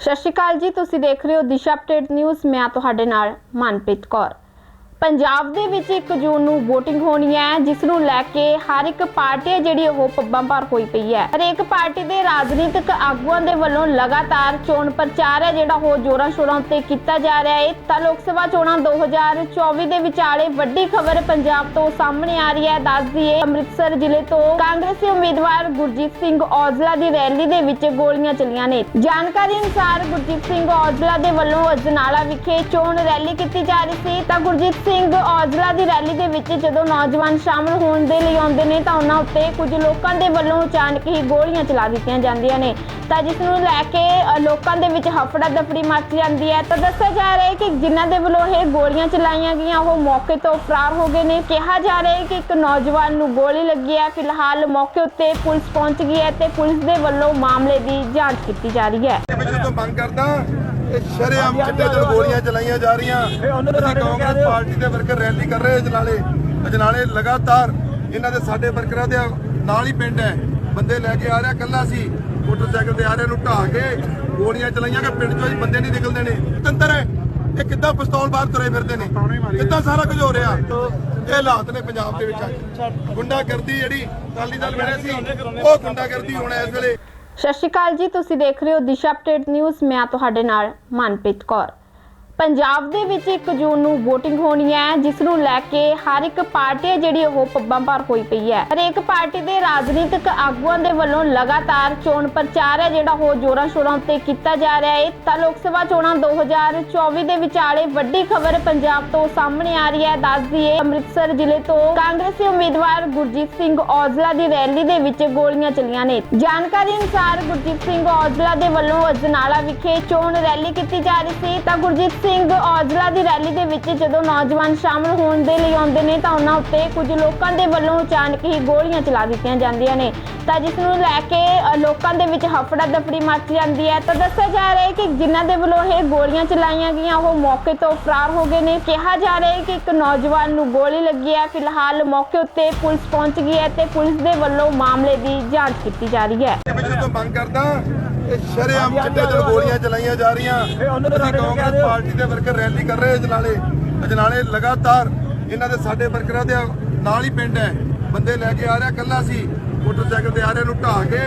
ਸਤਿ ਸ਼੍ਰੀ ਅਕਾਲ ਜੀ, ਤੁਸੀਂ ਦੇਖ ਰਹੇ ਹੋ ਦਿਸ਼ਾ ਅਪਡੇਟ ਨਿਊਜ਼। ਮੈਂ ਤੁਹਾਡੇ ਨਾਲ ਮਨਪ੍ਰੀਤ ਕੌਰ। ਪੰਜਾਬ ਦੇ ਵਿੱਚ 1 ਜੂਨ ਨੂੰ VOTING ਹੋਣੀ ਹੈ, ਜਿਸ ਨੂੰ ਲੈ ਕੇ ਹਰ ਇੱਕ ਪਾਰਟੀ ਹੈ ਜਿਹੜੀ ਉਹ ਪੱਬਾਂ ਭਾਰ ਹੋਈ ਪਈ ਹੈ। ਹਰੇਕ ਪਾਰਟੀ ਦੇ ਰਾਜਨੀਤਿਕ ਆਗੂਆਂ ਦੇ ਵੱਲੋਂ ਲਗਾਤਾਰ ਚੋਣ ਪ੍ਰਚਾਰ ਹੈ, ਜਿਹੜਾ ਉਹ ਜੋਰਾਂ ਸ਼ੋਰਾਂ ਉੱਤੇ ਕੀਤਾ ਜਾ ਰਿਹਾ ਹੈ। ਤਾਂ ਲੋਕ ਸਭਾ ਚੋਣਾਂ 2024 ਦੇ ਵਿਚਾਲੇ ਵੱਡੀ ਖਬਰ ਪੰਜਾਬ ਤੋਂ ਸਾਹਮਣੇ ਆ ਰਹੀ ਹੈ। ਦੱਸ ਦਈਏ, ਅੰਮ੍ਰਿਤਸਰ ਜ਼ਿਲ੍ਹੇ ਤੋਂ ਕਾਂਗਰਸੀ ਉਮੀਦਵਾਰ ਗੁਰਜੀਤ ਸਿੰਘ ਔਜਲਾ ਦੀ ਰੈਲੀ ਦੇ ਵਿੱਚ ਗੋਲੀਆਂ ਚੱਲੀਆਂ ਨੇ। ਜਾਣਕਾਰੀ ਅਨੁਸਾਰ ਗੁਰਜੀਤ ਸਿੰਘ ਔਜਲਾ ਦੇ ਵੱਲੋਂ ਅਜਨਾਲਾ ਵਿਖੇ ਚੋਣ ਰੈਲੀ ਕੀਤੀ ਜਾ ਰਹੀ ਸੀ। ਤਾਂ ਗੁਰਜੀਤ ਸਿੰਘ ਔਜਲਾ ਦੀ ਰੈਲੀ ਦੇ ਵਿੱਚ ਜਦੋਂ ਨੌਜਵਾਨ ਸ਼ਾਮਲ ਹੋਣ ਦੇ ਲਈ ਆਉਂਦੇ ਨੇ ਤਾਂ ਉਹਨਾਂ ਉੱਤੇ ਕੁਝ ਲੋਕਾਂ ਦੇ ਵੱਲੋਂ ਅਚਾਨਕ ਹੀ ਗੋਲੀਆਂ ਚਲਾ ਦਿੱਤੀਆਂ ਜਾਂਦੀਆਂ ਨੇ। ਤਾਂ ਜਿਸ ਨੂੰ ਲੈ ਕੇ ਲੋਕਾਂ ਦੇ ਵਿੱਚ ਹਫੜਾ ਦਫੜੀ ਮਚ ਜਾਂਦੀ ਹੈ। ਤਾਂ ਦੱਸਿਆ ਜਾ ਰਿਹਾ ਹੈ ਕਿ ਜਿਨ੍ਹਾਂ ਦੇ ਵੱਲੋਂ ਇਹ ਗੋਲੀਆਂ ਚਲਾਈਆਂ ਗਈਆਂ, ਉਹ ਮੌਕੇ ਤੋਂ ਫਰਾਰ ਹੋ ਗਏ ਨੇ। ਕਿਹਾ ਜਾ ਰਿਹਾ ਹੈ ਕਿ ਇੱਕ ਨੌਜਵਾਨ ਨੂੰ ਗੋਲੀ ਲੱਗੀ ਹੈ। ਫਿਲਹਾਲ ਮੌਕੇ ਉੱਤੇ ਪੁਲਿਸ ਪਹੁੰਚ ਗਈ ਹੈ ਤੇ ਪੁਲਿਸ ਦੇ ਵੱਲੋਂ ਮਾਮਲੇ ਦੀ ਜਾਂਚ ਕੀਤੀ ਜਾ ਰਹੀ ਹੈ। ਮੈਂ ਜਦੋਂ ਮੰਗ ਕਰਦਾ ਇਹ ਸ਼ਰੇਆਮ ਚਿੱਟੇ ਦਿਨ ਗੋਲੀਆਂ ਚਲਾਈਆਂ ਜਾ ਰਹੀਆਂ। ਅਸੀਂ ਕਾਂਗਰਸ ਪਾਰਟੀ ਦੇ ਵਰਕਰ ਰੈਲੀ ਕਰ ਰਹੇ ਅਜਨਾਲੇ। ਅਜਨਾਲੇ ਲਗਾਤਾਰ ਇਹਨਾਂ ਦੇ ਸਾਡੇ ਵਰਕਰਾਂ ਦੇ ਨਾਲ ਹੀ ਪਿੰਡ ਹੈ। ਬੰਦੇ ਲੈ ਕੇ ਆ ਰਿਹਾ ਕੱਲਾ ਸੀ। ਮੋਟਰਸਾਈਕਲ ਤੇ ਆ ਰਿਹਾ ਨੂੰ ਢਾਹ ਕੇ ਗੋਲੀਆਂ ਚਲਾਈਆਂ ਕਿ ਪਿੰਡ ਚੋਂ ਹੀ ਬੰਦੇ ਨਹੀਂ ਨਿਕਲਦੇ ਨੇ। ਤੰਤਰ ਹੈ ਇਹ ਕਿੱਦਾਂ ਪਿਸਤੌਲ ਬਾਹਰ ਤੁਰੇ ਫਿਰਦੇ ਨੇ? ਕਿੱਦਾਂ ਸਾਰਾ ਕੁਝ ਹੋ ਰਿਹਾ? ਇਹ ਹਾਲਾਤ ਨੇ ਪੰਜਾਬ ਦੇ ਵਿੱਚ। ਗੁੰਡਾਗਰਦੀ ਜਿਹੜੀ ਅਕਾਲੀ ਦਲ ਵੇਲੇ ਸੀ ਉਹ ਗੁੰਡਾਗਰਦੀ ਹੁਣ ਇਸ ਵੇਲੇ। ਸਤਿ ਸ਼੍ਰੀ ਅਕਾਲ ਜੀ, ਤੁਸੀਂ ਦੇਖ ਰਹੇ ਹੋ ਦਿਸ਼ਾ ਅਪਡੇਟ ਨਿਊਜ਼। ਮੈਂ ਤੁਹਾਡੇ ਨਾਲ ਮਨਪ੍ਰੀਤ ਕੌਰ। ਪੰਜਾਬ ਦੇ ਵਿੱਚ 1 ਜੂਨ ਨੂੰ VOTING ਹੋਣੀ ਹੈ, ਜਿਸ ਨੂੰ ਲੈ ਕੇ ਹਰ ਇੱਕ ਪਾਰਟੀ ਹੈ ਜਿਹੜੀ ਉਹ ਪੱਬਾਂ ਭਾਰ ਹੋਈ ਪਈ ਹੈ। ਹਰੇਕ ਪਾਰਟੀ ਦੇ ਰਾਜਨੀਤਿਕ ਆਗੂਆਂ ਦੇ ਵੱਲੋਂ ਲਗਾਤਾਰ ਚੋਣ ਪ੍ਰਚਾਰ ਹੈ, ਜਿਹੜਾ ਉਹ ਜੋਰਾਂ ਸ਼ੋਰਾਂ ਉੱਤੇ ਕੀਤਾ ਜਾ ਰਿਹਾ ਹੈ। ਤਾਂ ਲੋਕ ਸਭਾ ਚੋਣਾਂ 2024 ਦੇ ਵਿਚਾਲੇ ਵੱਡੀ ਖਬਰ ਪੰਜਾਬ ਤੋਂ ਸਾਹਮਣੇ ਆ ਰਹੀ ਹੈ। ਦੱਸ ਦਈਏ, ਅੰਮ੍ਰਿਤਸਰ ਜ਼ਿਲ੍ਹੇ ਤੋਂ ਕਾਂਗਰਸੀ ਉਮੀਦਵਾਰ ਗੁਰਜੀਤ ਸਿੰਘ ਔਜਲਾ ਦੀ ਰੈਲੀ ਦੇ ਵਿੱਚ ਗੋਲੀਆਂ ਚੱਲੀਆਂ ਨੇ। ਜਾਣਕਾਰੀ ਅਨੁਸਾਰ ਗੁਰਜੀਤ ਸਿੰਘ ਔਜਲਾ ਦੇ ਵੱਲੋਂ ਅਜਨਾਲਾ ਵਿਖੇ ਚੋਣ ਰੈਲੀ ਕੀਤੀ ਜਾ ਰਹੀ ਸੀ। ਤਾਂ ਗੁਰਜੀਤ ਸਿੰਘ ਔਜਲਾ ਦੀ ਰੈਲੀ ਦੇ ਵਿੱਚ ਜਦੋਂ ਨੌਜਵਾਨ ਸ਼ਾਮਲ ਹੋਣ ਦੇ ਲਈ ਆਉਂਦੇ ਨੇ ਤਾਂ ਉਹਨਾਂ ਉੱਤੇ ਕੁਝ ਲੋਕਾਂ ਦੇ ਵੱਲੋਂ ਅਚਾਨਕ ਹੀ ਗੋਲੀਆਂ ਚਲਾ ਦਿੱਤੀਆਂ ਜਾਂਦੀਆਂ ਨੇ। ਤਾਂ ਜਿਸ ਨੂੰ ਲੈ ਕੇ ਲੋਕਾਂ ਦੇ ਵਿੱਚ ਹਫੜਾ ਦਫੜੀ ਮਚ ਜਾਂਦੀ ਹੈ। ਤਾਂ ਦੱਸਿਆ ਜਾ ਰਿਹਾ ਹੈ ਕਿ ਜਿਨ੍ਹਾਂ ਦੇ ਵੱਲੋਂ ਇਹ ਗੋਲੀਆਂ ਚਲਾਈਆਂ ਗਈਆਂ, ਉਹ ਮੌਕੇ ਤੋਂ ਫਰਾਰ ਹੋ ਗਏ ਨੇ। ਕਿਹਾ ਜਾ ਰਿਹਾ ਹੈ ਕਿ ਇੱਕ ਨੌਜਵਾਨ ਨੂੰ ਗੋਲੀ ਲੱਗੀ ਹੈ। ਫਿਲਹਾਲ ਮੌਕੇ ਉੱਤੇ ਪੁਲਿਸ ਪਹੁੰਚ ਗਈ ਹੈ ਤੇ ਪੁਲਿਸ ਦੇ ਵੱਲੋਂ ਮਾਮਲੇ ਦੀ ਜਾਂਚ ਕੀਤੀ ਜਾ ਰਹੀ ਹੈ। ਮੰਗ ਕਰਦਾ ਇਹ ਸ਼ਰੇਆਮ ਚਿੱਟੇ ਦਿਨ ਗੋਲੀਆਂ ਚਲਾਈਆਂ ਜਾ ਰਹੀਆਂ। ਅਸੀਂ ਕਾਂਗਰਸ ਪਾਰਟੀ ਦੇ ਵਰਕਰ ਰੈਲੀ ਕਰ ਰਹੇ ਅਜਨਾਲੇ। ਅਜਨਾਲੇ ਲਗਾਤਾਰ ਇਹਨਾਂ ਦੇ ਸਾਡੇ ਵਰਕਰਾਂ ਦੇ ਨਾਲ ਹੀ ਪਿੰਡ ਹੈ। ਬੰਦੇ ਲੈ ਕੇ ਆ ਰਿਹਾ ਕੱਲਾ ਸੀ। ਮੋਟਰਸਾਈਕਲ ਤੇ ਆ ਰਿਹਾ ਨੂੰ ਢਾਹ ਕੇ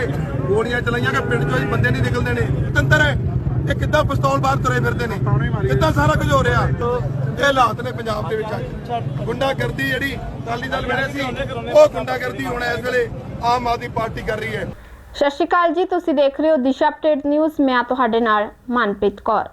ਗੋਲੀਆਂ ਚਲਾਈਆਂ ਕਿ ਪਿੰਡ ਚੋਂ ਹੀ ਬੰਦੇ ਨਹੀਂ ਨਿਕਲਦੇ ਨੇ। ਤੰਤਰ ਹੈ ਇਹ ਕਿੱਦਾਂ ਪਿਸਤੌਲ ਬਾਹਰ ਤੁਰੇ ਫਿਰਦੇ ਨੇ? ਕਿੱਦਾਂ ਸਾਰਾ ਕੁਝ ਹੋ ਰਿਹਾ? ਇਹ ਹਾਲਾਤ ਨੇ ਪੰਜਾਬ ਦੇ ਵਿੱਚ ਗੁੰਡਾਗਰਦੀ ਜਿਹੜੀ ਅਕਾਲੀ ਦਲ ਵੇਲੇ ਸੀ ਉਹ ਗੁੰਡਾਗਰਦੀ ਹੁਣ ਇਸ ਵੇਲੇ ਆਮ ਆਦਮੀ ਪਾਰਟੀ ਕਰ ਰਹੀ ਹੈ। ਸਤਿ ਸ਼੍ਰੀ ਅਕਾਲ ਜੀ, ਤੁਸੀਂ ਦੇਖ ਰਹੇ ਹੋ ਦਿਸ਼ਾ ਅਪਡੇਟ ਨਿਊਜ਼। ਮੈਂ ਤੁਹਾਡੇ ਨਾਲ ਮਨਪ੍ਰੀਤ ਕੌਰ।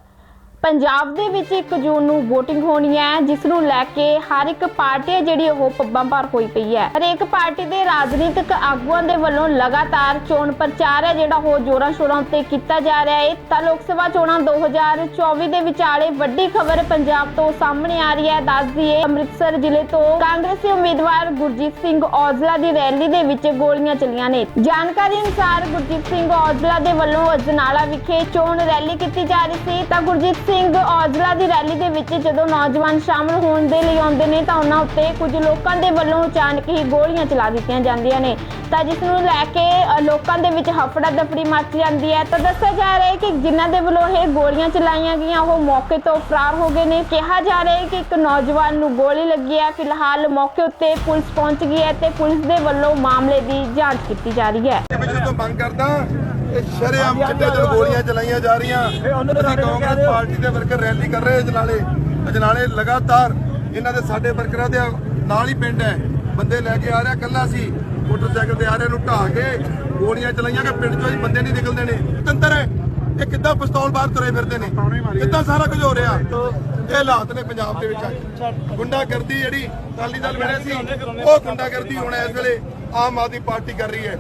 ਪੰਜਾਬ ਦੇ ਵਿੱਚ 1 ਜੂਨ ਨੂੰ VOTING ਹੋਣੀ ਹੈ, ਜਿਸ ਨੂੰ ਲੈ ਕੇ ਹਰ ਇੱਕ ਪਾਰਟੀ ਹੈ ਜਿਹੜੀ ਉਹ ਪੱਬਾਂ ਭਾਰ ਹੋਈ ਪਈ ਹੈ। ਹਰੇਕ ਪਾਰਟੀ ਦੇ ਰਾਜਨੀਤਿਕ ਆਗੂਆਂ ਦੇ ਵੱਲੋਂ ਲਗਾਤਾਰ ਚੋਣ ਪ੍ਰਚਾਰ ਹੈ, ਜਿਹੜਾ ਉਹ ਜੋਰਾਂ ਸ਼ੋਰਾਂ ਉੱਤੇ ਕੀਤਾ ਜਾ ਰਿਹਾ ਹੈ। ਤਾਂ ਲੋਕ ਸਭਾ ਚੋਣਾਂ 2024 ਦੇ ਵਿਚਾਲੇ ਵੱਡੀ ਖਬਰ ਪੰਜਾਬ ਤੋਂ ਸਾਹਮਣੇ ਆ ਰਹੀ ਹੈ। ਦੱਸ ਦਈਏ, ਅੰਮ੍ਰਿਤਸਰ ਜ਼ਿਲ੍ਹੇ ਤੋਂ ਕਾਂਗਰਸੀ ਉਮੀਦਵਾਰ ਗੁਰਜੀਤ ਸਿੰਘ ਔਜਲਾ ਦੀ ਰੈਲੀ ਦੇ ਵਿੱਚ ਗੋਲੀਆਂ ਚੱਲੀਆਂ ਨੇ। ਜਾਣਕਾਰੀ ਅਨੁਸਾਰ ਗੁਰਜੀਤ ਸਿੰਘ ਔਜਲਾ ਦੇ ਵੱਲੋਂ ਅਜਨਾਲਾ ਵਿਖੇ ਚੋਣ ਰੈਲੀ ਕੀਤੀ ਜਾ ਰਹੀ ਸੀ। ਤਾਂ ਗੁਰਜੀਤ ਸਿੰਘ ਔਜਲਾ ਦੀ ਰੈਲੀ ਦੇ ਵਿੱਚ ਜਦੋਂ ਨੌਜਵਾਨ ਸ਼ਾਮਲ ਹੋਣ ਦੇ ਲਈ ਆਉਂਦੇ ਨੇ ਤਾਂ ਉਹਨਾਂ ਉੱਤੇ ਕੁਝ ਲੋਕਾਂ ਦੇ ਵੱਲੋਂ ਅਚਾਨਕ ਹੀ ਗੋਲੀਆਂ ਚਲਾ ਦਿੱਤੀਆਂ ਜਾਂਦੀਆਂ ਨੇ। ਤਾਂ ਜਿਸ ਨੂੰ ਲੈ ਕੇ ਲੋਕਾਂ ਦੇ ਵਿੱਚ ਹਫੜਾ ਦਫੜੀ ਮਚ ਜਾਂਦੀ ਹੈ। ਤਾਂ ਦੱਸਿਆ ਜਾ ਰਿਹਾ ਹੈ ਕਿ ਜਿਨ੍ਹਾਂ ਦੇ ਵੱਲੋਂ ਇਹ ਗੋਲੀਆਂ ਚਲਾਈਆਂ ਗਈਆਂ, ਉਹ ਮੌਕੇ ਤੋਂ ਫਰਾਰ ਹੋ ਗਏ ਨੇ। ਕਿਹਾ ਜਾ ਰਿਹਾ ਹੈ ਕਿ ਇੱਕ ਨੌਜਵਾਨ ਨੂੰ ਗੋਲੀ ਲੱਗੀ ਹੈ। ਫਿਲਹਾਲ ਮੌਕੇ ਉੱਤੇ ਪੁਲਿਸ ਪਹੁੰਚ ਗਈ ਹੈ ਤੇ ਪੁਲਿਸ ਦੇ ਵੱਲੋਂ ਮਾਮਲੇ ਦੀ ਜਾਂਚ ਕੀਤੀ ਜਾ ਰਹੀ ਹੈ। ਮੈਂ ਜਦੋਂ ਮੰਗ ਕਰਦਾ ਸ਼ਰੇਆਮ ਚਿੱਟੇ ਦਿਨ ਗੋਲੀਆਂ ਚਲਾਈਆਂ ਜਾ ਰਹੀਆਂ। ਅਸੀਂ ਕਾਂਗਰਸ ਪਾਰਟੀ ਦੇ ਵਰਕਰ ਰੈਲੀ ਕਰ ਰਹੇ ਅਜਨਾਲੇ। ਅਜਨਾਲੇ ਲਗਾਤਾਰ ਇਹਨਾਂ ਦੇ ਸਾਡੇ ਵਰਕਰਾਂ ਦੇ ਨਾਲ ਹੀ ਪਿੰਡ ਹੈ। ਬੰਦੇ ਲੈ ਕੇ ਆ ਰਿਹਾ ਕੱਲਾ ਸੀ। ਮੋਟਰਸਾਈਕਲ ਤੇ ਆ ਰਿਹਾ ਨੂੰ ਢਾਹ ਕੇ। ਗੋਲੀਆਂ ਚਲਾਈਆਂ ਕਿ ਪਿੰਡ ਚੋਂ ਹੀ ਬੰਦੇ ਨਹੀਂ ਨਿਕਲਦੇ ਨੇ। ਤੰਤਰ ਹੈ ਇਹ ਕਿੱਦਾਂ ਪਿਸਤੌਲ ਬਾਹਰ ਤੁਰੇ ਫਿਰਦੇ ਨੇ? ਕਿੱਦਾਂ ਸਾਰਾ ਕੁਝ ਹੋ ਰਿਹਾ? ਇਹ ਹਾਲਾਤ ਨੇ ਪੰਜਾਬ ਦੇ ਵਿੱਚ ਅੱਜ। ਗੁੰਡਾਗਰਦੀ ਜਿਹੜੀ ਅਕਾਲੀ ਦਲ ਵੇਲੇ ਸੀ ਉਹ ਗੁੰਡਾਗਰਦੀ ਹੁਣ ਇਸ ਵੇਲੇ ਆਮ ਆਦਮੀ ਪਾਰਟੀ ਕਰ ਰਹੀ ਹੈ।